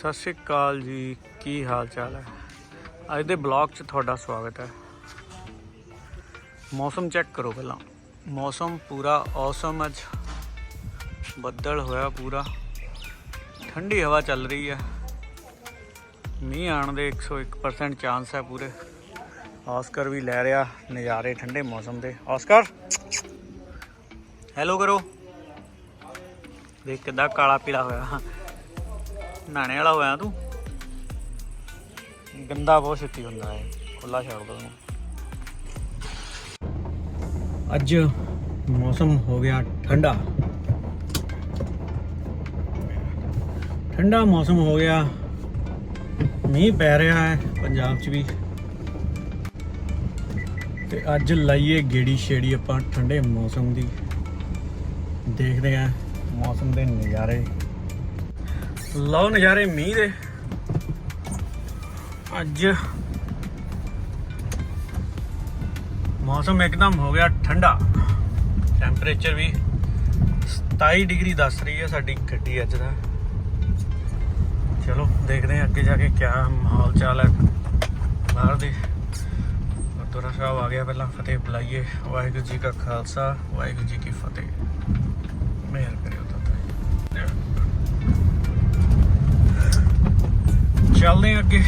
ਸਤਿ ਸ਼੍ਰੀ ਅਕਾਲ ਜੀ, ਕੀ ਹਾਲ ਚਾਲ ਹੈ? ਅੱਜ ਦੇ ਬਲੌਗ 'ਚ ਤੁਹਾਡਾ ਸਵਾਗਤ ਹੈ। ਮੌਸਮ ਚੈੱਕ ਕਰੋ ਪਹਿਲਾਂ। ਮੌਸਮ ਪੂਰਾ ਔਸਮ ਅੱਜ। ਬੱਦਲ ਹੋਇਆ ਪੂਰਾ। ਠੰਡੀ ਹਵਾ ਚੱਲ ਰਹੀ ਹੈ। ਮੀਂਹ ਆਉਣ ਦੇ 101% ਚਾਂਸ ਹੈ ਪੂਰੇ। ਆਸਕਰ ਵੀ ਲੈ ਰਿਹਾ ਨਜ਼ਾਰੇ ਠੰਡੇ ਮੌਸਮ ਦੇ। ਆਸਕਰ ਹੈਲੋ ਕਰੋ। ਦੇਖ ਕਿੱਦਾਂ ਕਾਲਾ ਪੀਲਾ ਹੋਇਆ। ਨਹਾਣੇ ਵਾਲਾ ਹੋਇਆ ਤੂੰ? ਗੰਦਾ ਬਹੁਤ ਛੇਤੀ ਹੁੰਦਾ ਹੈ। ਖੁੱਲਾ ਛੱਡ ਦੋ ਉਹਨੂੰ ਅੱਜ ਮੌਸਮ ਹੋ ਗਿਆ ਠੰਡਾ। ਠੰਡਾ ਮੌਸਮ ਹੋ ਗਿਆ। ਮੀਂਹ ਪੈ ਰਿਹਾ ਹੈ ਪੰਜਾਬ 'ਚ ਵੀ। ਤੇ ਅੱਜ ਲਾਈਏ ਗੇੜੀ ਛੇੜੀ ਆਪਾਂ ਠੰਡੇ ਮੌਸਮ ਦੀ। ਦੇਖਦੇ ਆਂ ਮੌਸਮ ਦੇ ਨਜ਼ਾਰੇ। ਲਓ ਨਜ਼ਾਰੇ ਮੀਂਹ ਦੇ। ਅੱਜ ਮੌਸਮ ਇੱਕਦਮ ਹੋ ਗਿਆ ਠੰਡਾ। ਟੈਂਪਰੇਚਰ ਵੀ 27 ਡਿਗਰੀ ਦੱਸ ਰਹੀ ਹੈ ਸਾਡੀ ਗੱਡੀ ਅੱਜ ਦਾ। ਚਲੋ, ਦੇਖਦੇ ਹਾਂ ਅੱਗੇ ਜਾ ਕੇ ਕੀ ਮਾਹੌਲ ਚਾਲ ਹੈ ਬਾਹਰ ਦੇ। ਗੁਰਦੁਆਰਾ ਸਾਹਿਬ ਆ ਗਿਆ ਪਹਿਲਾਂ, ਫਤਿਹ ਬੁਲਾਈਏ। ਵਾਹਿਗੁਰੂ ਜੀ ਕਾ ਖਾਲਸਾ, ਵਾਹਿਗੁਰੂ ਜੀ ਕੀ ਫਤਿਹ। ਮਿਹਰ ਕਰਿਓ। ਚੱਲਦੇ ਹਾਂ ਅੱਗੇ।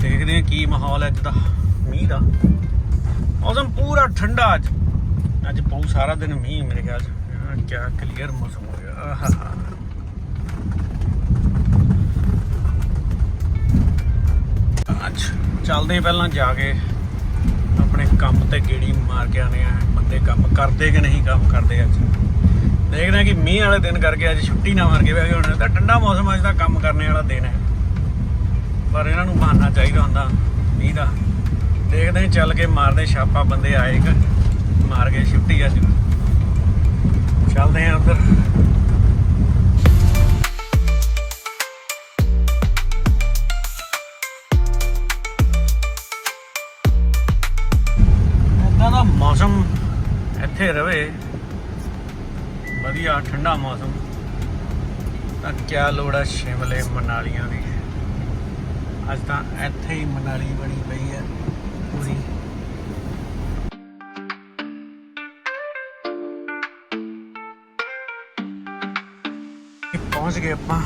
ਦੇਖਦੇ ਹਾਂ ਕੀ ਮਾਹੌਲ ਹੈ ਅੱਜ ਦਾ, ਮੀਂਹ ਦਾ। ਮੌਸਮ ਪੂਰਾ ਠੰਡਾ ਅੱਜ। ਅੱਜ ਬਹੁਤ ਸਾਰਾ ਦਿਨ ਮੀਂਹ ਮੇਰੇ ਖਿਆਲ ਚ। ਕਿਆ ਕਲੀਅਰ ਮੌਸਮ ਹੋ ਗਿਆ। ਆਹਾ ਅੱਜ ਚੱਲਦੇ ਪਹਿਲਾਂ ਜਾ ਕੇ ਆਪਣੇ ਕੰਮ ਤੇ ਗੇੜੀ ਮਾਰ ਕੇ ਆਨੇ ਆ ਬੰਦੇ ਕੰਮ ਕਰਦੇ ਕਿ ਨਹੀਂ, ਕੰਮ ਕਰਦੇ ਅੱਜ। ਦੇਖਦੇ ਹਾਂ ਕਿ ਮੀਂਹ ਵਾਲੇ ਦਿਨ ਕਰਕੇ ਅੱਜ ਛੁੱਟੀ ਨਾ ਮਾਰ ਕੇ ਬਹਿ ਗਏ ਹੁਣ ਤਾਂ ਠੰਡਾ ਮੌਸਮ ਅੱਜ ਦਾ ਕੰਮ ਕਰਨੇ ਵਾਲਾ ਦਿਨ ਹੈ। ਪਰ ਇਹਨਾਂ ਨੂੰ ਮਾਰਨਾ ਚਾਹੀਦਾ ਹੁੰਦਾ, ਮੀਂਹ ਦਾ। ਦੇਖਦੇ ਚੱਲ ਕੇ ਮਾਰਦੇ ਛਾਪਾ, ਬੰਦੇ ਆਏ ਕਿ ਮਾਰ ਕੇ ਛੁੱਟੀ ਅੱਜ। ਚੱਲਦੇ ਹਾਂ ਉਧਰ। ਇਦਾਂ ਦਾ ਮੌਸਮ ਇੱਥੇ ਰਵੇ। ਵਧੀਆ, ਠੰਡਾ ਮੌਸਮ। ਤਾਂ ਕਿਆ ਲੋੜ ਹੈ ਸ਼ਿਮਲੇ, ਮਨਾਲੀਆਂ ਦੀ। ਅੱਜ ਤਾਂ ਇੱਥੇ ਹੀ ਮਨਾਲੀ ਬਣੀ ਪਈ ਹੈ ਪੂਰੀ। ਪਹੁੰਚ ਗਏ ਆਪਾਂ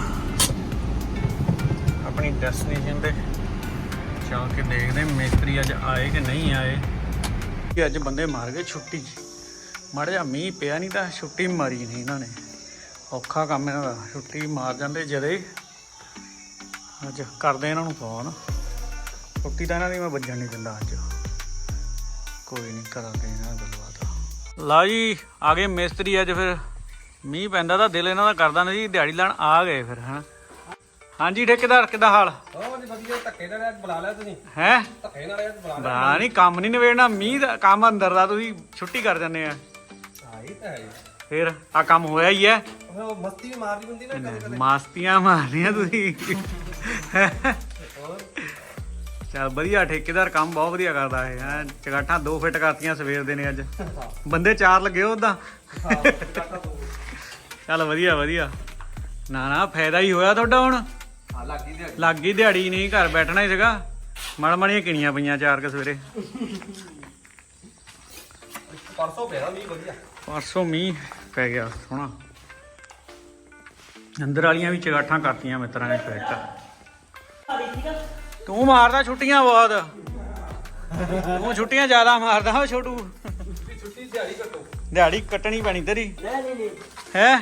ਆਪਣੀ ਡੈਸਟੀਨੇਸ਼ਨ ਤੇ। ਚੱਲ ਕੇ ਦੇਖਦੇ ਹਾਂ ਮਿਸਤਰੀ ਅੱਜ ਆਏ ਕਿ ਨਹੀਂ ਆਏ। ਕਿ ਅੱਜ ਬੰਦੇ ਮਾਰ ਗਏ ਛੁੱਟੀ ਮਾੜਾ ਜਿਹਾ ਮੀਂਹ ਪਿਆ ਨਹੀਂ ਤਾਂ ਛੁੱਟੀ ਮਾਰੀ ਨਹੀਂ ਇਹਨਾਂ ਨੇ। ਔਖਾ ਕੰਮ ਇਹਨਾਂ ਦਾ, ਛੁੱਟੀ ਮਾਰ ਜਾਂਦੇ ਜਦੇ। ਅੱਜ ਕਰਦੇ ਇਹਨਾਂ ਨੂੰ ਫੋਨ। ਛੁੱਟੀ ਤਾਂ ਇਹਨਾਂ ਦੀ ਮੈਂ ਵੱਜਣ ਨਹੀਂ ਦਿੰਦਾ ਅੱਜ। ਕੋਈ ਨਹੀਂ ਕਰਾਂਗੇ ਇਹਨਾਂ ਨਾਲ ਗੱਲਬਾਤ। ਲਾ ਜੀ ਆ ਗਏ ਮਿਸਤਰੀ ਅੱਜ ਫਿਰ। ਮੀਂਹ ਪੈਂਦਾ ਤਾਂ ਦਿਲ ਇਹਨਾਂ ਦਾ ਕਰਦਾ ਨਹੀਂ ਜੀ ਦਿਹਾੜੀ ਲਾਣ ਆ ਗਏ ਫਿਰ ਹਨਾ। ਹਾਂਜੀ ਠੇਕੇਦਾਰ ਕਿੱਦਾਂ ਹਾਲ? ਜੀ ਵਧੀਆ ਧੱਕੇ ਨਾਲ ਬੁਲਾ ਲਿਆ ਤੁਸੀਂ। ਹੈ? ਧੱਕੇ ਨਾਲ ਬੁਲਾ ਬਾ ਨਹੀਂ ਕੰਮ ਨਹੀਂ ਨਵੇੜਨਾ ਮੀਂਹ ਦਾ ਕੰਮ ਅੰਦਰ ਦਾ ਤੁਸੀਂ ਛੁੱਟੀ ਕਰ ਜਾਂਦੇ ਆ। ਲਿਆ ਇਹ ਤਾਂ ਹੈ। ਫਿਰ ਆ ਕੰਮ ਹੋਇਆ ਹੀ ਹੈ। ਉਹ ਮਸਤੀ ਵੀ ਮਾਰਦੀ ਹੁੰਦੀ ਨਾ ਕਦੇ ਕਦੇ। ਮਾਸਤੀਆਂ ਮਾਰਦੀਆਂ ਤੁਸੀਂ। ਚਲ ਵਧੀਆ ਠੇਕੇਦਾਰ ਕੰਮ ਬਹੁਤ ਵਧੀਆ ਕਰਦਾ ਹੈ ਹੈਂ। ਚਗਾਠਾਂ ਦੋ ਫਿੱਟ ਕਰਤੀਆਂ ਸਵੇਰ ਦੇ ਨੇ ਅੱਜ। ਬੰਦੇ ਚਾਰ ਲੱਗੇ ਉਦਾਂ ਹਾਂ ਕਾਟਾ ਦੋ ਚੱਲ ਵਧੀਆ ਵਧੀਆ। ਨਾ ਨਾ ਫਾਇਦਾ ਹੀ ਹੋਇਆ ਤੁਹਾਡਾ ਹੁਣ। ਹਾਂ ਲੱਗੀ ਦੇ ਲੱਗ ਗਈ ਦਿਹਾੜੀ ਨਹੀਂ ਘਰ ਬੈਠਣਾ ਹੀ ਸੀਗਾ। ਮੜ ਮੜੀਆਂ ਕਿਣੀਆਂ ਪਈਆਂ ਚਾਰ ਕੇ ਸਵੇਰੇ। ਪਰਸੋਂ ਪਿਆ ਮੀਂਹ ਵਧੀਆ। ਪਰਸੋਂ ਮੀਂਹ ਪੈ ਗਿਆ, ਸੋਹਣਾ। ਅੰਦਰ ਵਾਲੀਆਂ ਵੀ ਚਗਾਠਾਂ ਕਰਤੀਆਂ ਮਿੱਤਰਾਂ ਨੇ ਫਿੱਟ ਤੂੰ ਮਾਰਦਾ ਛੁੱਟੀਆਂ ਬਹੁਤ। ਤੂੰ ਛੁੱਟੀਆਂ ਜ਼ਿਆਦਾ ਮਾਰਦਾ ਹੋ ਛੋਟੂ। ਛੁੱਟੀ ਦਿਹਾੜੀ ਘਟੋ ਦਿਹਾੜੀ ਕੱਟਣੀ ਪੈਣੀ ਤੇਰੀ। ਹੈ?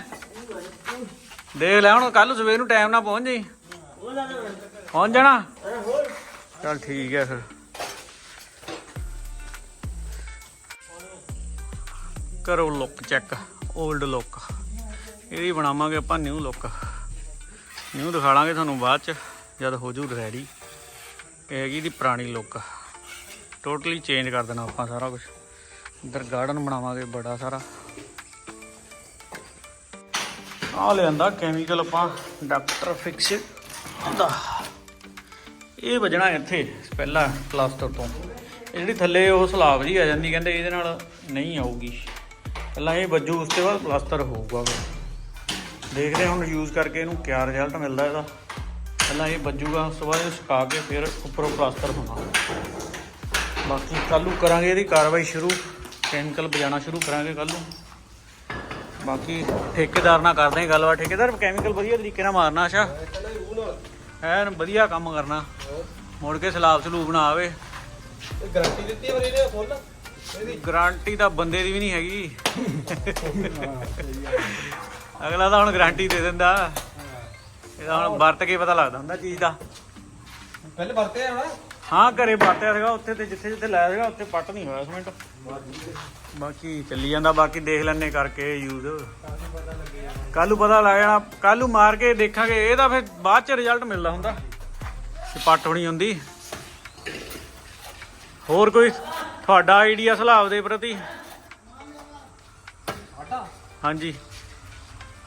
ਦੇਖ ਲੈ, ਹੁਣ ਕੱਲ ਸਵੇਰ ਨੂੰ ਟਾਈਮ ਨਾਲ ਪਹੁੰਚ ਜਾਈ। ਪਹੁੰਚ ਜਾਣਾ? ਚਲ ਠੀਕ ਹੈ ਫਿਰ। ਕਰੋ ਲੁੱਕ ਚੈੱਕ 올ਡ ਲੁੱਕ ਇਹਦੀ ਬਣਾਵਾਂਗੇ ਆਪਾਂ ਨਿਊ ਲੁੱਕ ਨਿਊ ਦਿਖਾਵਾਂਗੇ ਤੁਹਾਨੂੰ ਬਾਅਦ ਚ, ਜਦ ਹੋ ਜੂ ਰੈਡੀ ਇਹ ਹੈਗੀ ਦੀ ਪੁਰਾਣੀ ਲੁੱਕ ਟੋਟਲੀ ਚੇਂਜ ਕਰ ਦੇਣਾ ਆਪਾਂ ਸਾਰਾ ਕੁਝ ਇੱਧਰ ਗਾਰਡਨ ਬਣਾਵਾਂਗੇ ਬੜਾ ਸਾਰਾ। ਆ ਲਿਆਂਦਾ ਕੈਮੀਕਲ ਆਪਾਂ ਡਾਕਟਰ ਫਿਕਸ ਦਾ ਇਹ ਵਜਣਾ ਇੱਥੇ, ਪਹਿਲਾ ਪਲਾਸਟਰ ਤੋਂ। ਇਹ ਜਿਹੜੀ ਥੱਲੇ ਉਹ ਸਲਾਬ ਜੀ ਆ ਜਾਂਦੀ, ਕਹਿੰਦੇ ਇਹਦੇ ਨਾਲ ਨਹੀਂ ਆਊਗੀ। ਪਹਿਲਾਂ ਇਹ ਵੱਜੂ, ਉਸ ਤੋਂ ਬਾਅਦ ਪਲਾਸਟਰ ਹੋਊਗਾ ਫਿਰ। ਦੇਖਦੇ ਹੁਣ ਯੂਜ਼ ਕਰਕੇ ਇਹਨੂੰ ਕਿਆ ਰਿਜ਼ਲਟ ਮਿਲਦਾ ਇਹਦਾ। ਪਹਿਲਾਂ ਇਹ ਵੱਜੂਗਾ, ਉਸ ਤੋਂ ਬਾਅਦ ਇਹਨੂੰ ਸੁਕਾ ਕੇ ਫਿਰ ਉੱਪਰੋਂ ਪਲਾਸਟਰ ਹੋਣਾ ਬਾਕੀ ਕੱਲ੍ਹ ਕਰਾਂਗੇ ਇਹਦੀ ਕਾਰਵਾਈ ਸ਼ੁਰੂ। ਕੈਮੀਕਲ ਬਜਾਣਾ ਸ਼ੁਰੂ ਕਰਾਂਗੇ ਕੱਲ੍ਹ ਨੂੰ। ਬਾਕੀ ਠੇਕੇਦਾਰ ਨਾਲ ਕਰਦੇ ਹਾਂ ਗੱਲਬਾਤ। ਠੇਕੇਦਾਰ ਕੈਮੀਕਲ ਵਧੀਆ ਤਰੀਕੇ ਨਾਲ ਮਾਰਨਾ, ਅੱਛਾ? ਐਨ ਵਧੀਆ ਕੰਮ ਕਰਨਾ। ਮੁੜ ਕੇ ਸਲਾਬ ਸਲੂਬ ਨਾ ਆਵੇ। ਗਾਰੰਟੀ ਦਿੱਤੀ ਹੈ ਪਰ ਇਹਨੇ ਫੁੱਲ? ਇਹਦੀ ਗਾਰੰਟੀ ਤਾਂ ਬੰਦੇ ਦੀ ਵੀ ਨਹੀਂ ਹੈਗੀ। ਅਗਲਾ ਤਾਂ ਹੁਣ ਗਾਰੰਟੀ ਦੇ ਦਿੰਦਾ। ਇਹਦਾ ਹੁਣ ਵਰਤ ਕੇ ਪਤਾ ਲੱਗਦਾ ਹੁੰਦਾ ਚੀਜ਼ ਦਾ। ਪਹਿਲੇ ਵਰਤੇ ਆ ਨਾ ਹਾਂ ਘਰੇ ਵਰਤਿਆ ਸੀਗਾ ਉੱਥੇ ਤੇ ਜਿੱਥੇ ਜਿੱਥੇ ਲਾਇਆ ਸੀਗਾ ਉੱਥੇ ਪੱਟ ਨਹੀਂ ਹੋਇਆ ਸਿਮੈਂਟ ਬਾਕੀ ਚੱਲੀ ਜਾਂਦਾ ਬਾਕੀ ਦੇਖ ਲੈਣੇ ਕਰਕੇ ਯੂਜ਼ ਕੱਲ ਨੂੰ ਪਤਾ ਲੱਗ ਜਾਣਾ ਕੱਲ ਨੂੰ ਮਾਰ ਕੇ ਦੇਖਾਂਗੇ ਇਹਦਾ ਫਿਰ ਬਾਅਦ ਚ ਰਿਜ਼ਲਟ ਮਿਲਦਾ ਹੁੰਦਾ। ਪੱਟ ਹੋਣੀ ਹੁੰਦੀ। ਹੋਰ ਕੋਈ ਤੁਹਾਡਾ ਆਈਡੀਆ ਸਲਾਬ ਦੇ ਪ੍ਰਤੀ। ਹਾਂਜੀ।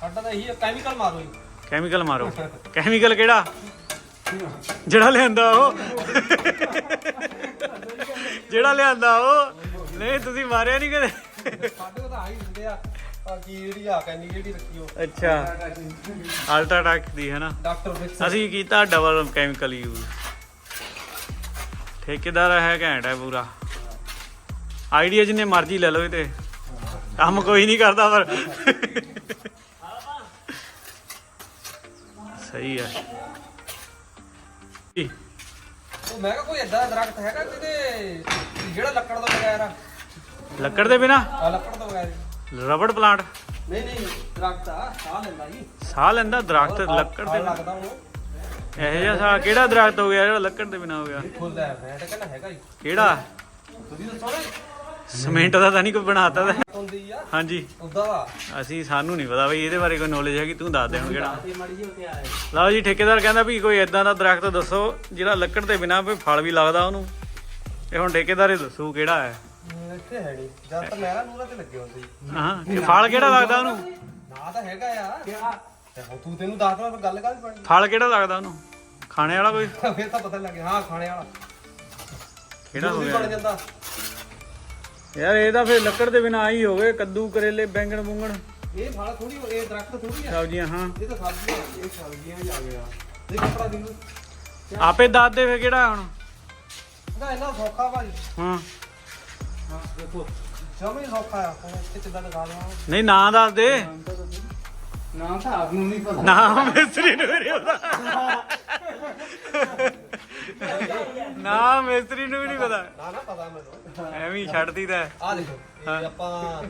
ਆਟਾ ਤਾਂ ਇਹੀ ਕੈਮੀਕਲ ਮਾਰੋ ਜੀ। ਕੈਮੀਕਲ ਮਾਰੋ। ਕੈਮੀਕਲ ਕਿਹੜਾ? ਜਿਹੜਾ ਲਿਆਂਦਾ ਉਹ। ਜਿਹੜਾ ਲਿਆਂਦਾ ਉਹ। ਨਹੀਂ ਤੁਸੀਂ ਮਾਰਿਆ ਨਹੀਂ ਕਦੇ। ਸਾਡੇ ਤਾਂ ਆ ਹੀ ਹੁੰਦੇ ਆ ਆ ਕੀ ਜਿਹੜੀ ਆ ਕੈਨੀ ਜਿਹੜੀ ਰੱਖੀ ਉਹ। ਅੱਛਾ। ਅਲਟਰਾਟੈਕ ਦੀ ਹੈ ਨਾ ਅਸੀਂ ਕੀਤਾ ਡਬਲ ਕੈਮੀਕਲ ਯੂਜ਼ ਠੇਕੇਦਾਰ ਹੈ ਘੈਂਟ ਹੈ ਪੂਰਾ। ਆਈਡੀਆ ਜਿੰਨੇ ਮਰਜ਼ੀ ਲੈ ਲਓ ਇਹ ਤੇ ਕੰਮ ਕੋਈ ਨਹੀਂ ਕਰਦਾ ਪਰ। ਸਹੀ ਹੈ ਕੀ? ਉਹ ਮੈਂ ਕਿਹਾ ਕੋਈ ਏਦਾਂ ਦਾ ਦਰਖਤ ਹੈਗਾ ਜਿਹਦੇ ਜਿਹੜਾ ਲੱਕੜ ਤੋਂ ਬਗੈਰ ਆ। ਲੱਕੜ ਦੇ ਬਿਨਾ? ਆ ਲੱਕੜ ਤੋਂ ਬਗੈਰ ਰਬੜ ਪਲਾਂਟ? ਨਹੀਂ ਨਹੀਂ ਦਰਖਤ ਆ ਸਾਹ ਲੈਂਦਾ ਜੀ। ਸਾਹ ਲੈਂਦਾ ਦਰਖਤ ਲੱਕੜ ਦੇ ਲੱਗਦਾ ਇਹੋ ਜਿਹਾ ਸਾਹ ਕਿਹੜਾ ਦਰਖਤ ਹੋ ਗਿਆ ਜਿਹੜਾ ਲੱਕੜ ਦੇ ਬਿਨਾ ਹੋ ਗਿਆ? ਫੁੱਲ ਹੈ ਮੈਂ ਤਾਂ ਕਹਿੰਦਾ ਹੈਗਾ ਜੀ ਕਿਹੜਾ? ਤੁਸੀਂ ਦੱਸੋ ਨਾ। ਸੀਮੈਂਟ ਦਾ ਤਾਂ ਨਹੀਂ ਕੋਈ ਬਣਾਤਾ ਤਾਂ। ਹੁੰਦੀ ਆ। ਹਾਂਜੀ। ਉਦਾਂ ਦਾ ਅਸੀਂ ਸਾਨੂੰ ਨਹੀਂ ਪਤਾ ਬਈ ਇਹਦੇ ਬਾਰੇ ਕੋਈ ਨੌਲੇਜ ਹੈਗੀ ਤੂੰ ਦੱਸ ਦੇ ਹੁਣ ਕਿਹੜਾ। ਤੇ ਲਓ ਜੀ ਠੇਕੇਦਾਰ ਕਹਿੰਦਾ ਵੀ ਕੋਈ ਇਦਾਂ ਦਾ ਦਰਖਤ ਦੱਸੋ ਜਿਹੜਾ ਲੱਕੜ ਦੇ ਬਿਨਾ ਕੋਈ ਫਲ ਵੀ ਲੱਗਦਾ ਉਹਨੂੰ। ਇਹ ਹੁਣ ਠੇਕੇਦਾਰ ਹੀ ਦੱਸੂ ਕਿਹੜਾ ਹੈ। ਇੱਥੇ ਹੈ ਨਹੀਂ ਜਦ ਤਾਂ ਮੇਰਾ ਨੂਰਾ ਤੇ ਲੱਗੇ ਹੁੰਦੇ ਜੀ ਹਾਂ ਕਿ ਫਲ ਕਿਹੜਾ ਲੱਗਦਾ ਉਹਨੂੰ? ਨਾ ਤਾਂ ਹੈਗਾ ਆ। ਤੇ ਹੁਣ ਤੂੰ ਤੈਨੂੰ ਦੱਸ ਦਵਾਂ ਫਿਰ ਗੱਲ ਕਾਹਦੀ ਬਣੀ? ਫਲ ਕਿਹੜਾ ਲੱਗਦਾ ਉਹਨੂੰ? ਖਾਣੇ ਵਾਲਾ ਕੋਈ? ਫੇਰ ਤਾਂ ਪਤਾ ਲੱਗੇ ਹਾਂ ਖਾਣੇ ਵਾਲਾ। ਕਿਹੜਾ ਹੋ ਬਣ ਗਿਆ? ਜਾਂਦਾ। ਯਾਰ ਇਹ ਤਾਂ ਫਿਰ ਲੱਕੜ ਦੇ ਬਿਨਾ ਆਈ ਹੋਵੇ ਕੱਦੂ ਕਰੇਲੇ ਬੈਂਗਣ ਬੁੰਗਣ। ਇਹ ਫਲ ਥੋੜੀ ਇਹ ਦਰਖਤ ਥੋੜੀ ਆ? ਸਬਜ਼ੀਆਂ ਹਾਂ। ਇਹ ਤਾਂ ਸਬਜ਼ੀਆਂ ਇਹ ਸਬਜ਼ੀਆਂ ਹੀ ਆ ਗਿਆ। ਇਹ ਕੱਪੜਾ ਦੀ ਨੂੰ। ਆਪੇ ਦੱਸ ਦੇ ਫਿਰ ਕਿਹੜਾ ਹੁਣ। ਇਹਦਾ ਇੰਨਾ ਸੌਖਾ ਭਾਈ। ਹਾਂ। ਹਾਂ ਦੇਖੋ ਜਮੇ ਸੌਖਾ ਆ ਹੁਣ ਇੱਥੇ ਕਿੱਦਾਂ ਲਗਾ ਦਵਾਂ। ਨਹੀਂ ਨਾਂ ਦੱਸ ਦੇ। ਨਾਮ ਤਾਂ ਆਪ ਨੂੰ ਨਹੀਂ ਪਤਾ। ਨਾਮ ਮਿਸਤਰੀ ਨੂੰ ਨਹੀਂ ਪਤਾ। ਨਾਮ ਮਿਸਤਰੀ ਨੂੰ ਵੀ ਨਹੀਂ ਪਤਾ। ਨਾ ਨਾ ਪਤਾ ਮੈਨੂੰ। ਐਵੇਂ ਹੀ ਛੱਡਦੀ ਤਾਂ ਆ ਦੇਖੋ ਇਹ ਆਪਾਂ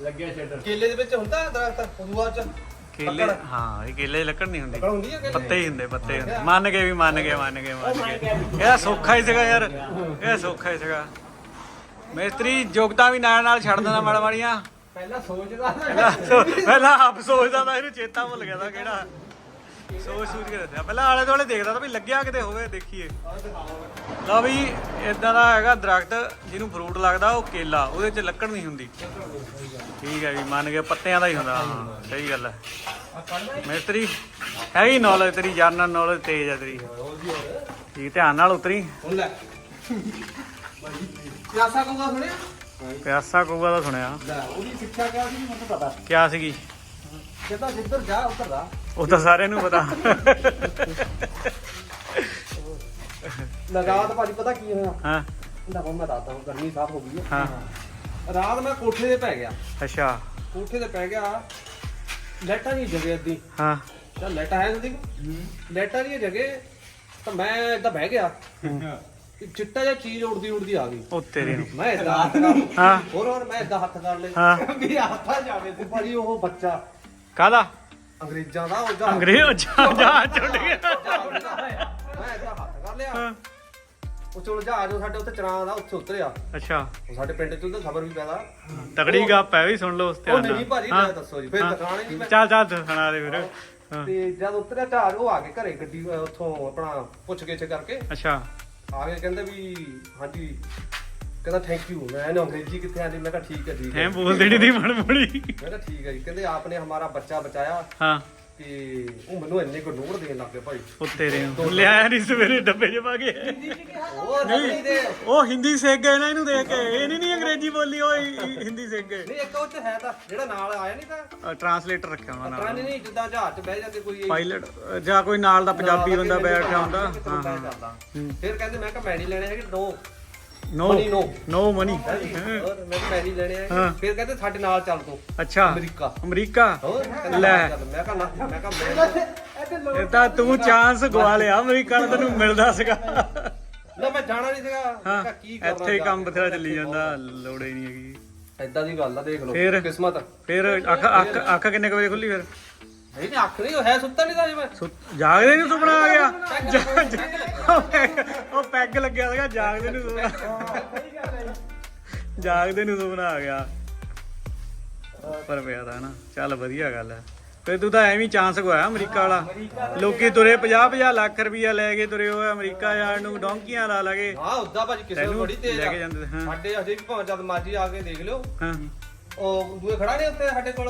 ਲੱਗਿਆ ਛੱਡਰ ਕੇਲੇ ਦੇ ਵਿੱਚ ਹੁੰਦਾ ਦਰਖਤ ਉਦੂਆ ਚ? ਕੇਲੇ ਹਾਂ ਇਹ ਕੇਲੇ ਦੀ ਲੱਕੜ ਨਹੀਂ ਹੁੰਦੀ। ਲੱਕੜ ਹੁੰਦੀ ਆ ਕੇਲੇ? ਪੱਤੇ ਹੀ ਹੁੰਦੇ ਪੱਤੇ ਹੁੰਦੇ। ਮੰਨ ਗਏ ਵੀ ਮੰਨ ਗਏ ਮੰਨ ਗਏ ਮੰਨ ਗਏ। ਇਹਦਾ ਸੌਖਾ ਹੀ ਸੀਗਾ ਯਾਰ ਇਹ ਸੌਖਾ ਹੀ ਸੀਗਾ। ਮਿਸਤਰੀ ਯੋਗਤਾ ਵੀ ਨਾਲ ਨਾਲ ਛੱਡ ਦਿੰਦਾ ਮਾੜਾ ਮਾੜੀਆਂ। ਪਹਿਲਾਂ ਸੋਚਦਾ ਪਹਿਲਾਂ ਆਪ ਸੋਚਦਾ ਤਾਂ ਇਹਨੂੰ ਚੇਤਾ ਭੁੱਲ ਗਿਆ ਤਾਂ ਕਿਹੜਾ। ਸੋਚ ਸੋਚ ਕੇ ਦੱਸਿਆ ਪਹਿਲਾਂ ਆਲੇ ਦੁਆਲੇ ਦੇਖਦਾ ਤਾਂ ਵੀ ਲੱਗਿਆ ਕਿਤੇ ਹੋਵੇ ਦੇਖੀਏ। ਲਓ ਵੀ ਇਦਾਂ ਦਾ ਹੈਗਾ ਦਰਖਤ ਜਿਹਨੂੰ ਫਰੂਟ ਲੱਗਦਾ ਉਹ ਕੇਲਾ ਉਹਦੇ 'ਚ ਲੱਕੜ ਨਹੀਂ ਹੁੰਦੀ। ਠੀਕ ਹੈ ਵੀ ਮੰਨ ਗਏ ਪੱਤਿਆਂ ਦਾ ਹੀ ਹੁੰਦਾ ਹਾਂ ਸਹੀ ਗੱਲ ਹੈ। ਮਿਸਤਰੀ ਹੈਗੀ ਨੌਲੇਜ ਤੇਰੀ ਜਰਨਲ ਨੌਲੇਜ ਤੇਜ਼ ਹੈ ਤੇਰੀ। ਠੀਕ ਧਿਆਨ ਨਾਲ ਉਤਰੀ। ਪਿਆਸਾ ਕਹੂਗਾ ਸੁਣਿਆ? ਪਿਆਸਾ ਕਊਗਾ ਦਾ ਸੁਣਿਆ। ਲੈ ਉਹਦੀ ਸਿੱਖਿਆ ਕਿਆ ਸੀ ਮੈਨੂੰ ਪਤਾ। ਕਿਆ ਸੀਗੀ? ਕਹਿੰਦਾ ਜਿੱਧਰ ਜਾ ਉੱਧਰ ਦਾ ਉਹ ਤਾਂ ਸਾਰਿਆਂ ਨੂੰ ਪਤਾ। ਲਗਾਤ ਭਾਜੀ ਪਤਾ ਕੀ ਹੋਇਆ? ਹਾਂ। ਹੁਣ ਮੈਂ ਦੱਸਦਾ ਹਾਂ ਗਰਮੀ ਸਾਫ਼ ਹੋ ਗਈ ਹੈ। ਹਾਂ। ਰਾਤ ਮੈਂ ਕੋਠੇ ਤੇ ਪੈ ਗਿਆ। ਅੱਛਾ। ਕੋਠੇ ਤੇ ਪੈ ਗਿਆ। ਲੈਟਾਂ ਨਹੀਂ ਜਗੇ ਅੱਧੀ। ਹਾਂ। ਤਾਂ ਲੈਟਾਂ ਹੈ ਸੰਦੀਪ ਲੈਟਾਂ ਨਹੀਂ ਜਗੇ ਤਾਂ ਮੈਂ ਏਦਾਂ ਬਹਿ ਗਿਆ। ਚਿੱਟਾ ਜਿਹਾ ਚੀਜ਼ ਉੜਦੀ ਉੜਦੀ ਆ ਗਈ। ਉਹ ਤੇਰੇ ਨੂੰ। ਮੈਂ ਏਦਾਂ ਹੱਥ ਕਰ ਹਾਂ। ਹੋਰ ਹੋਰ ਮੈਂ ਏਦਾਂ ਹੱਥ ਕਰ ਲਏ ਹਾਂ। ਵੀ ਹੱਥਾਂ ਜਾਵੇ ਤੇ ਭਾਜੀ ਉਹ ਬੱਚਾ। ਕਾਹਦਾ? ਅੰਗਰੇਜ਼ਾਂ ਦਾ ਉਹ ਜਾ। ਅੰਗਰੇਜ਼ ਜਾ ਜਾ ਚੁੱਟ ਗਿਆ। ਮੈਂ ਏਦਾਂ ਹੱਥ ਕਰ ਲਿਆ। ਉਹ ਚਲ ਜਹਾਜ਼ ਉਹ ਸਾਡੇ ਉੱਤੇ ਚਰਾਂ ਦਾ ਉੱਥੇ ਉਤਰਿਆ। ਅੱਛਾ। ਉਹ ਸਾਡੇ ਪਿੰਡ ਚ ਉਹਦਾ ਖਬਰ ਵੀ ਪੈਦਾ। ਤਗੜੀ ਗੱਪ ਹੈ ਵੀ ਸੁਣ ਲਓ ਉਸ ਉਹ ਧਿਆਨ ਨਹੀਂ ਭਾਜੀ ਮੈਂ ਦੱਸੋ ਜੀ ਫਿਰ। ਦਿਖਾਣੇ ਨਹੀਂ ਮੈਂ। ਚੱਲ ਚੱਲ ਸੁਣਾ ਦੇ ਫਿਰ। ਹਾਂ, ਤੇ ਜਦ ਉਤਰਿਆ ਜਹਾਜ਼ ਉਹ ਆ ਕੇ ਘਰੇ ਗੱਡੀ ਅਹ, ਉੱਥੋਂ ਆਪਣਾ ਪੁੱਛ ਗਿੱਛ ਕਰਕੇ। ਅੱਛਾ। ਆ ਕੇ ਕਹਿੰਦੇ ਵੀ ਹਾਂਜੀ। ਕਹਿੰਦਾ ਥੈਂਕ ਯੂ ਮੈਂ ਇਹਨੂੰ ਅੰਗਰੇਜ਼ੀ ਕਿੱਥੇ ਆਂਦੀ? ਮੈਂ ਕਿਹਾ ਠੀਕ ਹੈ ਠੀਕ ਹੈ। ਐ ਬੋਲਦੇ ਨਹੀਂ ਦੀ ਮਣ ਮਣੀ ਮੈਂ ਕਿਹਾ ਠੀਕ ਹੈ ਜੀ। ਕਹਿੰਦੇ ਆਪਨੇ ਹਮਾਰਾ ਬੱਚਾ ਬਚਾਇਆ। ਹਾਂ। ਤੇ ਉਹ ਮੈਨੂੰ ਇੰਨੇ ਕੋ ਨੋਟ ਦੇਣ ਲੱਗ ਗਏ ਭਾਈ। ਉਹ ਤੇਰੇ ਨੂੰ ਲਿਆਇਆ ਨਹੀਂ ਸਵੇਰੇ ਡੱਬੇ 'ਚ ਪਾ ਕੇ। ਉਹ ਨਹੀਂ ਦੇ। ਉਹ ਹਿੰਦੀ ਸਿੱਖ ਗਏ ਨਾ ਇਹਨੂੰ ਦੇਖ ਕੇ। ਇਹ ਨਹੀਂ ਨਹੀਂ ਅੰਗਰੇਜ਼ੀ ਬੋਲੀ ਉਹ ਹੀ- ਹਿੰਦੀ ਸਿੱਖ ਗਏ। ਨਹੀਂ ਇੱਕ ਉਹ ਚ ਹੈ ਤਾਂ ਜਿਹੜਾ ਨਾਲ ਆਇਆ ਨਹੀਂ ਤਾਂ। ਟਰਾਂਸਲੇਟਰ ਰੱਖਿਆ ਉਹਨਾਂ ਪਤਾ ਨਾਲ। ਨਹੀਂ ਜਿੱਦਾਂ ਜਹਾਜ਼ 'ਚ ਬਹਿ ਜਾਂਦੇ ਕੋਈ ਪਾਇਲਟ ਜਾਂ ਕੋਈ ਨਾਲ ਦਾ ਪੰਜਾਬੀ ਬੰਦਾ ਬੈਠਿਆ ਹੁੰਦਾ। ਹਾਂ ਹਾਂ। ਹਾਂ। ਫਿਰ ਕਹਿੰਦੇ ਮੈਂ ਕਿਹਾ ਮੈਂ ਨਹੀਂ ਲੈਣੇ ਹੈਗੇ ਨੋ ਨੋ. ਨੋ ਮਨੀ ਹੋਰ ਮੈਂ ਕਿਹਾ ਮੈਂ ਨਹੀਂ ਲੈਣੇ ਹਾਂ। ਫਿਰ ਕਹਿੰਦੇ ਸਾਡੇ ਨਾਲ ਚੱਲ ਤੂੰ। ਅੱਛਾ। ਅਮਰੀਕਾ। ਅਮਰੀਕਾ? ਹੋਰ ਕਹਿੰਦਾ ਲੈ। ਨਾਲ ਚੱਲ। ਮੈਂ ਕਿਹਾ ਨਾ ਮੈਂ ਕਿਹਾ ਮੈਂ ਇਹ ਤਾਂ ਤੂੰ ਚਾਂਸ ਗਵਾ ਲਿਆ। ਅਮਰੀਕਾ ਨੂੰ ਤੈਨੂੰ ਮਿਲਦਾ ਸੀਗਾ। ਨਾ ਮੈਂ ਜਾਣਾ ਨਹੀਂ ਸੀਗਾ। ਮੈਂ ਹਾਂ ਕਿਹਾ ਕੀ ਕਰਨਾ ਇੱਥੇ ਹੀ ਕੰਮ ਬਥੇਰਾ ਚੱਲੀ ਜਾਂਦਾ। ਲੋੜ ਹੀ ਨਹੀਂ ਹੈਗੀ। ਐਦਾਂ ਦੀ ਗੱਲ ਆ ਦੇਖ ਲਓ। ਫਿਰ? ਕਿਸਮਤ। ਫਿਰ ਅੱਖ ਅੱਖ ਅੱਖ ਕਿੰਨੇ ਕੁ ਵਜੇ ਖੁੱਲੀ ਫਿਰ? ਨਹੀਂ ਨਹੀਂ ਅੱਖ ਨਹੀਂ ਉਹ ਹੈ ਸੁੱਤਾ ਨਹੀਂ ਤਾਂ ਜਿਵੇਂ ਸੁ- ਜਾਗਦੇ ਨੂੰ ਸੁਪਨਾ ਆ ਗਿਆ। ਜਾ- ਜਾ- ਉਹ ਪੈਗ- ਉਹ ਪੈਗ ਲੱਗਿਆ ਸੀਗਾ ਜਾਗਦੇ ਨੂੰ ਸੁਪਨਾ। ਜਾਗਦੇ ਨੂੰ ਸੁਪਨਾ ਆ ਗਿਆ। ਪਰ ਪਿਆ ਤਾਂ ਨਾ ਚੱਲ ਵਧੀਆ ਗੱਲ ਹੈ। ਤੇ ਤੂੰ ਤਾਂ ਐਵੇਂ ਚਾਂਸ ਗਵਾਇਆ ਅਮਰੀਕਾ ਵਾਲਾ। ਲੋਕੀ ਤੁਰੇ 50 50 ਲੱਖ ਰੁਪਈਆ ਲੈ ਕੇ ਤੁਰੇ ਹੋਏ ਅਮਰੀਕਾ ਜਾਣ ਨੂੰ ਡੌਂਕੀਆਂ ਲਾ ਲਗੇ। ਹਾਂ ਉਦਾਂ ਭਾਜੀ ਕਿਸੇ ਨੂੰ ਤੈਨੂੰ ਬੜੀ ਤੇਜ਼ ਲੈ ਆ। ਕੇ ਜਾਂਦੇ ਹਾਂ। ਸਾਡੇ ਅਜੇ ਵੀ ਭਾਵੇਂ ਜਦ ਮਰਜ਼ੀ ਆ ਕੇ ਦੇਖ ਲਿਓ। ਹਾਂ। ਉਹ ਦੂਏ ਖੜਾ ਨਹੀਂ ਉੱਤੇ ਸਾਡੇ ਕੋਲ?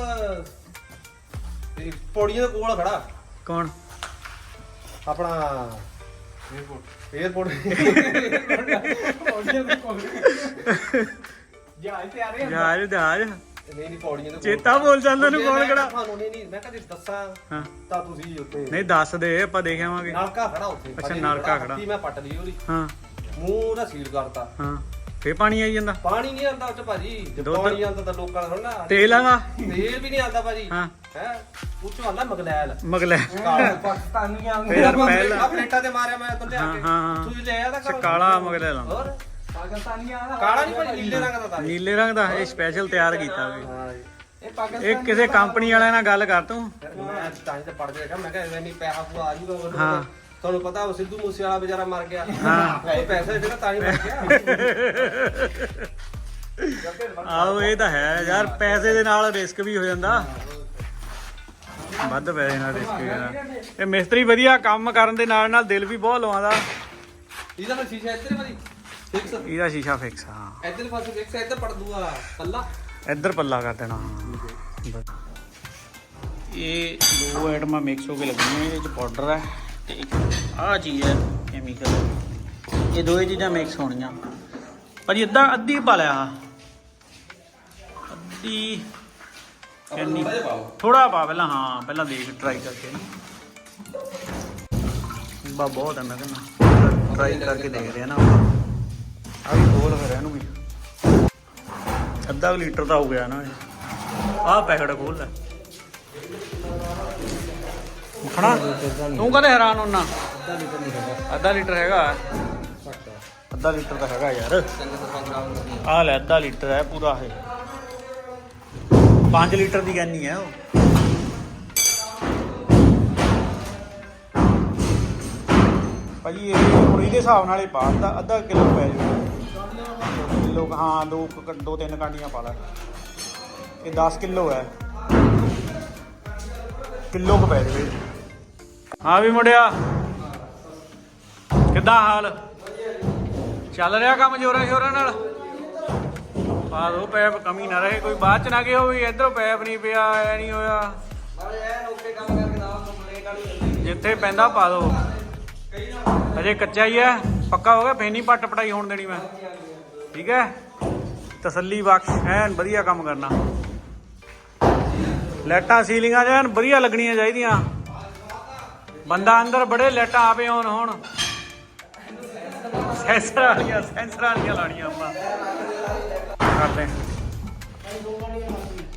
ਤੇ ਪੌੜੀਆਂ ਦੇ ਕੋਲ ਖੜਾ। ਕੌਣ? ਆਪਣਾ 에어ਪੋਰਟ ਜਹਾਜ਼ ਜਹਾਜ਼ ਨਹੀਂ ਨਹੀਂ ਪੌੜੀਆਂ ਦੇ ਕੋਲ। ਚੇਤਾ ਭੁੱਲ ਜਾਂਦਾ ਨੂੰ ਕੌਣ ਖੜਾ? ਤੁਹਾਨੂੰ ਨਹੀਂ ਨਹੀਂ ਮੈਂ ਕਦੇ ਦੱਸਾਂ ਹਾਂ। ਤਾਂ ਤੁਸੀਂ ਉੱਤੇ ਨਹੀਂ ਦੱਸ ਦੇ ਆਪਾਂ ਦੇਖ ਆਵਾਂਗੇ। ਨਲਕਾ ਖੜਾ ਉੱਥੇ। ਅੱਛਾ, ਨਲਕਾ ਖੜਾ। ਹੱਥੀ ਮੈਂ ਪੱਟ ਲਈ ਉਹਦੀ। ਹਾਂ। ਮੂੰਹ ਦਾ ਸੀਲ ਕਰਤਾ। ਹਾਂ। ਫੇਰ ਪਾਣੀ ਆਈ ਜਾਂਦਾ? ਪਾਣੀ ਨਹੀਂ ਆਉਂਦਾ ਉੱਚ ਭਾਜੀ। ਜੇ ਦੁੱਧ- ਪਾਣੀ ਆਉਂਦਾ ਤਾਂ ਲੋਕਾਂ ਥੋੜਾ ਨਾ ਤੇਲ ਆਗਾ ਤੇਲ ਵੀ ਨਹੀਂ ਆਉਂਦਾ ਭਾਜੀ। ਹਾਂ। ਹੈ? ਉੱਚੋਂ ਆਉਂਦਾ ਮਗਲੈਲ ਮਗਲੇ ਪਾਕਿਸਤਾਨੀਆਂ ਫਿਰ ਪਹਿਲਾਂ- ਆ ਪਲੇਟਾਂ ਤੇ ਮਾਰਿਆ ਮੈਂ ਤਾਂ ਲਿਆ ਹਾਂ, ਕੇ। ਹਾਂ, ਹਾਂ। ਤੂੰ ਲੈ ਆਦਾ ਅੱਛਾ, ਕਾਲਾ ਮਗਲੇ ਲਾਉਂਦਾ ਹੋਰ? ਕਾਲਾ ਨਹੀਂ ਭਾਜੀ ਨੀਲੇ ਰੰਗ ਦਾ ਤਾਂ। ਨੀਲੇ ਰੰਗ ਦਾ ਇਹ ਸਪੈਸ਼ਲ ਤਿਆਰ ਕੀਤਾ ਵੀ। ਹਾਂ। ਜੀ। ਇਹ ਕਿਸੇ ਕੰਪਨੀ ਵਾਲਿਆਂ ਨਾਲ ਗੱਲ ਕਰ ਤੂੰ। ਮੈਂ ਤਾਂ ਹੀ ਤੇ ਪੜ ਗਿਆ ਮੈਂ ਕਿਹਾ ਐਵੇਂ ਨਹੀਂ ਪੈਸਾ ਪੂਆ ਆ ਜੂਗਾ ਉਹਨੂੰ। ਹਾਂ। ਤੁਹਾਨੂੰ ਪਤਾ ਉਹ ਸਿੱਧੂ ਮੂਸੇ ਵਾਲਾ ਵਿਚਾਰਾ ਮਰ ਗਿਆ। ਹਾਂ। ਉਹ ਪੈਸੇ ਜਿਹੜਾ ਤਾਂ ਹੀ ਮਰ ਗਿਆ। ਆਹੋ ਇਹ ਤਾਂ ਹੈ ਯਾਰ ਪੈਸੇ ਦੇ ਨਾਲ ਰਿਸਕ ਵੀ ਹੋ ਜਾਂਦਾ। ਵੱਧ ਪੈਸੇ ਨਾਲ ਰਿਸਕ ਹੈਗਾ ਇਹ ਮਿਸਤਰੀ ਵਧੀਆ ਕੰਮ ਕਰਨ ਦੇ ਨਾਲ ਨਾਲ ਦਿਲ ਵੀ ਬਹੁਤ ਲਵਾਉਂਦਾ। ਇਹਦਾ ਮੈਂ ਸ਼ੀਸ਼ਾ ਇੱਧਰ ਭਾਜੀ ਫਿਕਸ ਇਹਦਾ ਸ਼ੀਸ਼ਾ ਫਿਕਸ ਹਾਂ। ਇੱਧਰ ਪਾਸੇ ਫਿਕਸ ਇੱਧਰ ਪੜ ਦੂਆ ਪੱਲਾ। ਇੱਧਰ ਪੱਲਾ ਕਰ ਦੇਣਾ ਇਹ ਦੋ ਆਈਟਮਾਂ ਮਿਕਸ ਹੋ ਕੇ ਲੱਗਣੀਆਂ ਇਹਦੇ ਚ ਪਾਊਡਰ ਹੈ ਤੇ ਇੱਕ ਆਹ ਚੀਜ਼ ਹੈ ਕੈਮੀਕਲ ਇਹ ਦੋਏ ਚੀਜ਼ਾਂ ਮਿਕਸ ਹੋਣੀਆਂ। ਭਾਜੀ ਅੱਧਾ ਅੱਧੀ ਪਾ ਲਿਆ। ਅੱਧੀ ਕਿੰਨੀ ਥੋੜਾ ਪਾ ਪਹਿਲਾਂ ਹਾਂ ਪਹਿਲਾਂ ਦੇਖ ਟਰਾਈ ਕਰਕੇ ਬਾ ਬਹੁਤ ਹੈ ਮੈਂ ਕਹਿੰਦਾ। ਟਰਾਈ ਕਰਕੇ ਦੇਖਦੇ ਆ ਨਾ ਆ ਵੀ ਖੋਲ ਫਿਰ ਇਹਨੂੰ ਵੀ। ਅੱਧਾ ਲੀਟਰ ਦਾ ਹੋ ਗਿਆ ਨਾ ਇਹ। ਆਹ ਪੈਕਟ ਖੋਲ ਲੈ। ਮਖਣਾ ਤੂੰ ਕਦੇ ਹੈਰਾਨ ਹੁੰਨਾ? ਅੱਧਾ ਲੀਟਰ ਨਹੀਂ ਹੈਗਾ। ਅੱਧਾ ਲੀਟਰ ਹੈਗਾ ਅੱਧਾ ਲੀਟਰ ਤਾਂ ਹੈਗਾ ਯਾਰ। ਚੰਗੇ ਲੈ, ਅੱਧਾ ਲੀਟਰ ਹੈ ਪੂਰਾ ਇਹ। 5 ਲੀਟਰ ਦੀ ਗੈਨੀ ਹੈ ਉਹ। ਭਾਜੀ ਇਹ ਹੁਣ ਇਹਦੇ ਹਿਸਾਬ ਨਾਲ ਹੀ ਪਾ ਅੱਧਾ ਅੱਧਾ ਕਿਲੋ ਪੈ ਜਾਊਗਾ ਕਿਲੋ, ਹਾਂ, ਦੋ ਦੋ ਤਿੰਨ ਕਾਂਡੀਆਂ ਪਾ ਲੈ। ਇਹ 10 ਕਿਲੋ ਹੈ। ਕਿਲੋ ਕੁ ਪੈ ਜਾਵੇ ਹਾਂ ਵੀ ਮੁੰਡਿਆ। ਕਿੱਦਾਂ ਹਾਲ? ਚੱਲ ਰਿਹਾ ਕੰਮ ਜੋਰਾਂ ਸ਼ੋਰਾਂ ਨਾਲ? ਪਾ ਦੋ ਪੈਪ ਕਮੀ ਨਾ ਰਹੇ ਕੋਈ ਬਾਅਦ ਚ ਨਾ ਕਿ ਹੋਵੇ ਇਧਰੋਂ ਪੈਪ ਨਹੀਂ ਪਿਆ ਐ ਨਹੀਂ ਹੋਇਆ। ਜਿੱਥੇ ਪੈਂਦਾ ਪਾ ਦੋ। ਅਜੇ ਕੱਚਾ ਹੀ ਹੈ ਪੱਕਾ ਹੋ ਗਿਆ ਫੇਰ ਨਹੀਂ ਪੱਟ ਪਟਾਈ ਹੋਣ ਦੇਣੀ ਮੈਂ। ਠੀਕ ਹੈ ਤਸੱਲੀ ਬਖਸ਼ ਐਨ ਵਧੀਆ ਕੰਮ ਕਰਨਾ। ਲਾਈਟਾਂ ਸੀਲਿੰਗਾਂ ਐਨ ਵਧੀਆ ਲੱਗਣੀਆਂ ਚਾਹੀਦੀਆਂ। ਬੰਦਾ ਅੰਦਰ ਬੜੇ ਆਪੇ ਆਨ ਹੋਣ ਸੈਂਸਰ ਵਾਲੀਆਂ ਸੈਂਸਰ ਵਾਲੀਆਂ ਲਾਣੀਆਂ ਆਪਾਂ। ਕਰਦੇ ਹਾਂ।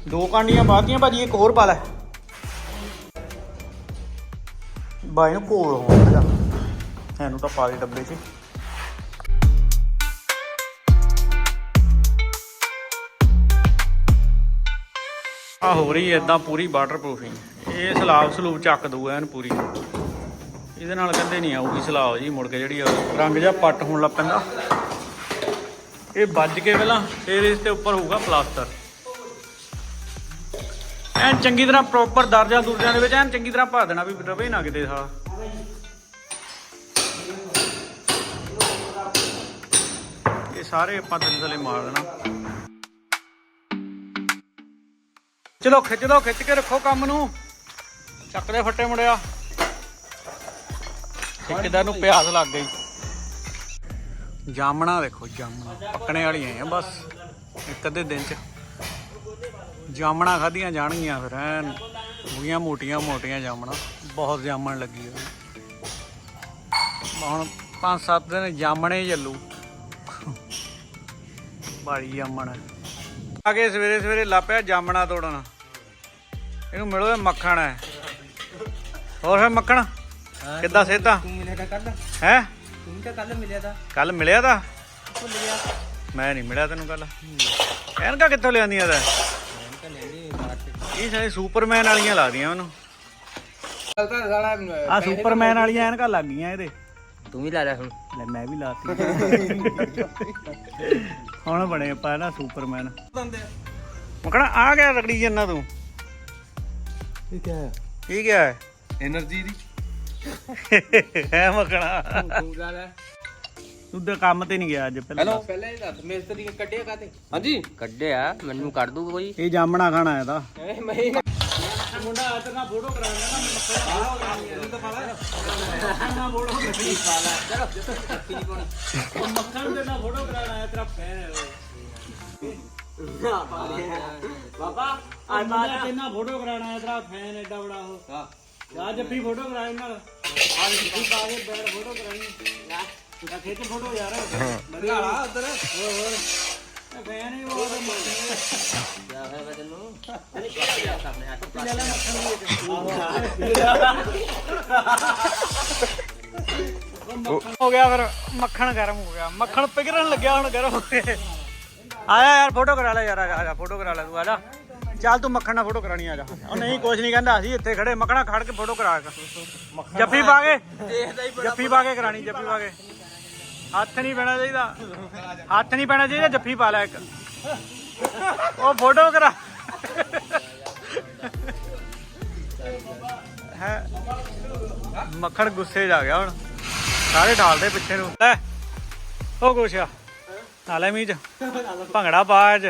ਦੋ ਕਾਂਡੀਆਂ ਬਾਕੀਆਂ ਭਾਜੀ ਇੱਕ ਹੋਰ ਪਾ ਲੈ। ਬਾਈ ਨੂੰ ਕੋਲ ਹੋਣ ਜਾ। ਇਹਨੂੰ ਤਾਂ ਪਾ ਦੇ ਡੱਬੇ 'ਚ। ਆ ਹੋ ਰਹੀ ਹੈ ਇਦਾਂ ਪੂਰੀ ਵਾਟਰ ਪ੍ਰੂਫਿੰਗ ਇਹ ਸਲਾਬ ਸਲੂਬ ਚੱਕ ਦਊਗਾ ਐਨ ਪੂਰੀ। ਇਹਦੇ ਨਾਲ ਕਹਿੰਦੇ ਨਹੀਂ ਆਊਗੀ ਸਲਾਬ ਜੀ, ਮੁੜ ਕੇ ਜਿਹੜੀ ਉਹ ਰੰਗ ਜਿਹਾ ਪੱਟ ਹੋਣ ਲੱਗ ਪੈਂਦਾ ਇਹ ਵੱਜ ਕੇ ਪਹਿਲਾਂ ਫਿਰ ਇਸ ਤੇ ਉੱਪਰ ਹੋਊਗਾ ਪਲਾਸਟਰ। ਐਨ ਚੰਗੀ ਤਰ੍ਹਾਂ ਪ੍ਰੋਪਰ ਦਰਜਾ ਦੁਰਜਿਆਂ ਦੇ ਵਿੱਚ ਐਨ ਚੰਗੀ ਤਰ੍ਹਾਂ ਭਰ ਦੇਣਾ ਵੀ ਰਵੇ ਨਾ ਕਿਤੇ ਸਾਲਾ ਇਹ ਸਾਰੇ ਆਪਾਂ ਥੱਲੇ ਥੱਲੇ ਮਾਰ ਦੇਣਾ। ਚਲੋ ਖਿੱਚ ਦੋ, ਖਿੱਚ ਕੇ ਰੱਖੋ ਕੰਮ ਨੂੰ। ਚੱਕ ਦੇ ਫੱਟੇ ਮੁੰਡਿਆ। ਠੇਕੇਦਾਰ ਨੂੰ ਪਿਆਸ ਲੱਗ ਗਈ। ਜਾਮਣਾ ਦੇਖੋ ਜਾਮਣਾ। ਪੱਕਣੇ ਵਾਲੀਆਂ ਆ ਬਸ, ਇੱਕ ਅੱਧੇ ਦਿਨ ਚ। ਜਾਮਣਾ ਖਾਧੀਆਂ ਜਾਣਗੀਆਂ ਫਿਰ, ਐਨ ਬੁਗੀਆਂ ਮੋਟੀਆਂ ਮੋਟੀਆਂ ਜਾਮਣਾ। ਬਹੁਤ ਜਾਮਣ ਲੱਗੀ ਹੋਈ। ਹੁਣ ਪੰਜ ਸੱਤ ਦਿਨ ਜਾਮਣੇ ਹੀ ਚੱਲੂ। ਬਾੜੀ ਜਾਮਣ। ਆ ਕੇ ਸਵੇਰੇ ਸਵੇਰੇ ਲਾਪਿਆ ਜਾਮਣਾ ਤੋੜਨ। ਇਹਨੂੰ ਮਿਲੋ ਇਹ ਮੱਖਣ ਹੈ। ਹੋਰ ਫਿਰ ਮੱਖਣ? ਕਿੱਦਾਂ ਸੇਤਾ ਤੂੰ ਮਿਲਿਆ ਤਾਂ ਕੱਲ ਹੈ? ਤੂੰ ਤਾਂ ਕੱਲ ਮਿਲਿਆ ਤਾਂ। ਕੱਲ ਮਿਲਿਆ ਤਾਂ? ਭੁੱਲ ਗਿਆ ਮੈਂ ਨਹੀਂ ਮਿਲਿਆ ਤੈਨੂੰ ਕੱਲ ਐਨਕਾਂ ਕਿੱਥੋਂ ਲਿਆਂਦੀਆਂ ਤਾਂ? ਲੈਂਦੀ ਮਾਰਕੀਟ ਇਹ ਸਾਰੇ ਸੁਪਰਮੈਨ ਵਾਲੀਆਂ ਲੱਗਦੀਆਂ ਉਹਨੂੰ। ਕੱਲ ਤਾਂ ਸਾਲਾ ਆ ਸੁਪਰਮੈਨ ਵਾਲੀਆਂ ਐਨਕਾਂ ਲੱਗ ਗਈਆਂ ਇਹਦੇ। ਤੂੰ ਵੀ ਲਾ ਲੈ ਹੁਣ। ਲੈ ਮੈਂ ਵੀ ਲਾਤੀ ਹੁਣ ਬਣੇ ਆਪਾਂ ਨਾ ਸੁਪਰਮੈਨ ਮੱਖਣਾ ਆ ਗਿਆ ਰਗੜੀ ਜੰਨਾ ਤੂੰ? ਇਹ ਕੀ ਹੈ? ਕੀ ਗਿਆ ਹੈ? એનર્જી ਦੀ। ਐ ਮਕਣਾ ਪੂਰਾ ਲੈ ਤੂੰ ਤਾਂ ਕੰਮ ਤੇ ਨਹੀਂ ਗਿਆ ਅੱਜ ਪਹਿਲਾਂ। ਪਹਿਲਾਂ ਹੀ ਦੱਸ ਮਿਸਤਰੀ ਨੇ ਕੱਢਿਆ ਕਾਤੇ ਹਾਂਜੀ। ਕੱਢਿਆ ਮੈਨੂੰ ਕੱਢ ਦੂ ਕੋਈ। ਇਹ ਜਾਮਣਾ ਖਾਣਾ ਆਇਆ ਤਾਂ। ਮੈਂ ਹੀ ਮੁੰਡਾ ਅੱਜ ਨਾ ਫੋਟੋ ਕਰਾਉਂਦਾ ਨਾ ਮੱਖਾ ਹੋ ਗਿਆ ਇਹਨੂੰ ਤਾਂ ਪਾਲਾ ਨਾ ਫੋਟੋ ਕਰੀ ਪਾਲਾ ਚਲੋ ਜਿੱਥੇ ਤੱਕ ਨਹੀਂ ਪਾਉਣੀ। ਉਹ ਮੱਖਣ ਦੇ ਨਾ ਫੋਟੋ ਕਰਾਉਣਾ ਆਇਆ ਤੇਰਾ ਫੈਨ ਹੈ ਉਹ। ਨਾ ਬਾਬਾ ਆਇਆ ਬਾਬਾ ਆਇਆ ਨਾ ਫੋਟੋ ਕਰਾਉਣਾ ਆਇਆ ਤੇਰਾ ਫੈਨ ਐਡਾ ਬੜਾ ਉਹ। ਹਾਂ। ਆ ਜੱਫੀ ਫੋਟੋ ਕਰਾਏ ਨਾਲ। ਆ ਜੱਫੀ ਪਾ ਕੇ ਬੈਠ ਫੋਟੋ ਕਰਾਣੀ ਆ ਖਿੱਚ ਫੋਟੋ ਯਾਰ। ਬਣਾ ਲਾ ਉਧਰ। ਹੋਰ ਹੋਰ। ਫੈਨ ਹੀ ਉਹ ਉਹਦਾ ਮੱਖਣ ਜਾ ਹੈ? ਗਿਆ ਫਿਰ ਮੱਖਣ ਗਰਮ ਹੋ ਗਿਆ। ਮੱਖਣ ਪਿਘਲਣ ਲੱਗਿਆ ਹੁਣ ਗਰਮ ਹੋ ਗਿਆ। ਆਇਆ ਯਾਰ ਫੋਟੋ ਕਰਾ ਲੈ ਯਾਰ ਆ ਆ ਜਾ ਫੋਟੋ ਕਰਾ ਲੈ ਤੂੰ ਆ ਜਾ। ਚੱਲ ਤੂੰ ਮੱਖਣ ਨਾਲ ਫੋਟੋ ਕਰਾਣੀ ਆ ਜਾ। ਉਹ ਨਹੀਂ ਕੁਝ ਨਹੀਂ ਕਹਿੰਦਾ ਅਸੀਂ ਇੱਥੇ ਖੜੇ ਮੱਖਣਾ ਖੜ ਕੇ ਫੋਟੋ ਕਰਾ ਕੇ। ਜੱਫੀ ਪਾ ਕੇ। ਜੱਫੀ ਪਾ ਕੇ ਕਰਾਣੀ ਜੱਫੀ ਪਾ ਕੇ। ਹੱਥ ਨਹੀਂ ਪੈਣਾ ਚਾਹੀਦਾ। ਹੱਥ ਨਹੀਂ ਪੈਣਾ ਚਾਹੀਦਾ ਜੱਫੀ ਪਾ ਲੈ ਇੱਕ। ਉਹ ਫੋਟੋ ਕਰਾ। ਹੈ। ਮੱਖਣ ਗੁੱਸੇ 'ਚ ਆ ਗਿਆ ਹੁਣ। ਸਾਰੇ ਢਾਲਦੇ ਪਿੱਛੇ ਨੂੰ। ਲੈ ਉਹ ਕੁਛ ਆ। ਨਾਲੇ ਮੀਚ ਭੰਗੜਾ ਪਾ ਅੱਜ